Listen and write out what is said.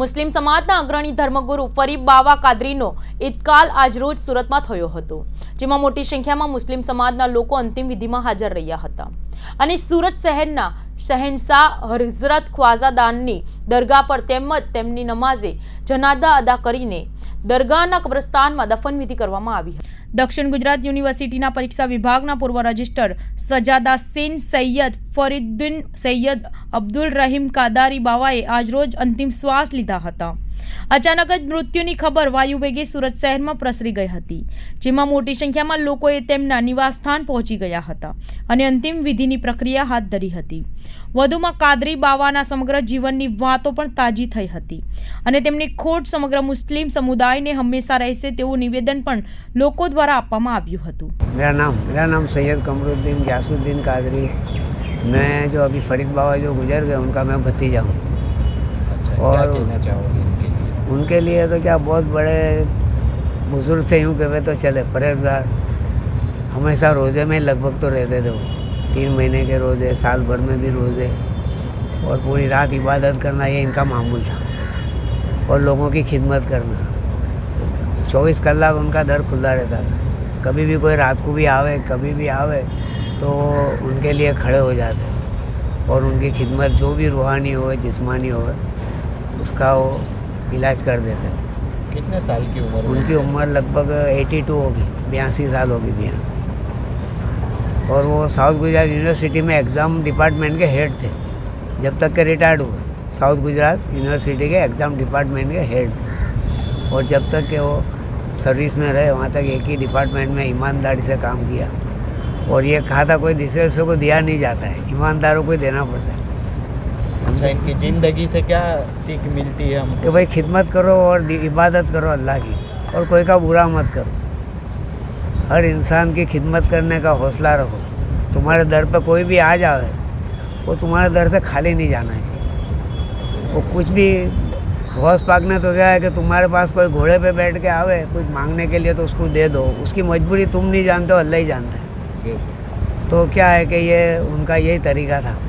મુસ્લિમ સમાજના અગ્રણી ધર્મગુરુ ફરીબ બાવા કાદરીનો ઇતકાલ આજરોજ સુરતમાં થયો હતો, જેમાં મોટી સંખ્યામાં મુસ્લિમ સમાજના લોકો અંતિમ વિધિમાં હાજર રહ્યા હતા. અને સુરત શહેરના શહેનશાહ હઝરત ખ્વાઝાદાનની દરગાહ પર તેમજ તેમની નમાઝે જનાદા અદા કરીને દરગાહના કબ્રસ્તાનમાં દફનવિધિ કરવામાં આવી હતી. દક્ષિણ ગુજરાત યુનિવર્સિટીના પરીક્ષા વિભાગના પૂર્વ રજિસ્ટર સજાદા સેન સૈયદ ફરીદુદ્દીન સૈયદ અબ્દુલ રહીમ કાદારી બાવાએ આજરોજ અંતિમ શ્વાસ લીધા હતા. અચાનક જ મૃત્યુની ખબર વાયુવેગે સુરત શહેરમાં પ્રસરી ગઈ હતી જેમાં મોટી સંખ્યામાં લોકોએ તેમના નિવાસસ્થાન પહોંચી ગયા હતા અને અંતિમ વિધિની પ્રક્રિયા હાથ ધરી હતી વધુમાં કાદરી બાવાના સમગ્ર જીવનની વાતો પણ તાજી થઈ હતી અને તેમની ખોટ સમગ્ર મુસ્લિમ સમુદાયને હંમેશા રહેશે તેવું નિવેદન પણ લોકો દ્વારા આપવામાં આવ્યું હતું मेरा नाम मेरा नाम सैयद कमरुद्दीन ग्यासुद्दीन कादरी मैं जो अभी फरीद बाबा जो गुजर गए उनका मैं भतीजा हूँ अच्छा, और- उनके लिए तो क्या बहुत बड़े बुज़ुर्ग थे, यूँ कहते तो चले, परहेजगार। हमेशा रोज़े में लगभग तो रहते थे वो। तीन महीने के रोज़े, साल भर में भी रोज़े। और पूरी रात इबादत करना, ये इनका मामूल था। और लोगों की खिदमत करना। चौबीस कलाक उनका दर खुला रहता था। कभी भी कोई रात को भी आवे, कभी भी आवे तो उनके लिए खड़े हो जाते। और उनकी खिदमत, जो भी रूहानी हो जिस्मानी हो उसका वो इलाज कर देते हैं। कितने साल की उम्र उनकी उम्र लगभग 82 होगी बयासी साल होगी बयासी और वो साउथ गुजरात यूनिवर्सिटी में एग्ज़ाम डिपार्टमेंट के हेड थे जब तक के रिटायर्ड हुए। साउथ गुजरात यूनिवर्सिटी के एग्ज़ाम डिपार्टमेंट के हेड थे। और जब तक के वो सर्विस में रहे वहाँ तक एक ही डिपार्टमेंट में ईमानदारी से काम किया। और ये खाता कोई दूसरे को दिया नहीं जाता है ईमानदारों को देना पड़ता है। समझे इनकी ज़िंदगी से क्या सीख मिलती है कि हमको भाई खिदमत करो और इबादत करो अल्लाह की और कोई का बुरा मत करो। हर इंसान की खिदमत करने का हौसला रखो। तुम्हारे दर पर कोई भी आ जाए वो तुम्हारे दर से खाली नहीं जाना चाहिए। वो कुछ भी गौस पाक ने तो क्या है कि तुम्हारे पास कोई घोड़े पे बैठ के आवे कुछ मांगने के लिए तो उसको दे दो। उसकी मजबूरी तुम नहीं जानते हो अल्लाह ही जानता है। तो क्या है कि ये उनका यही तरीका था।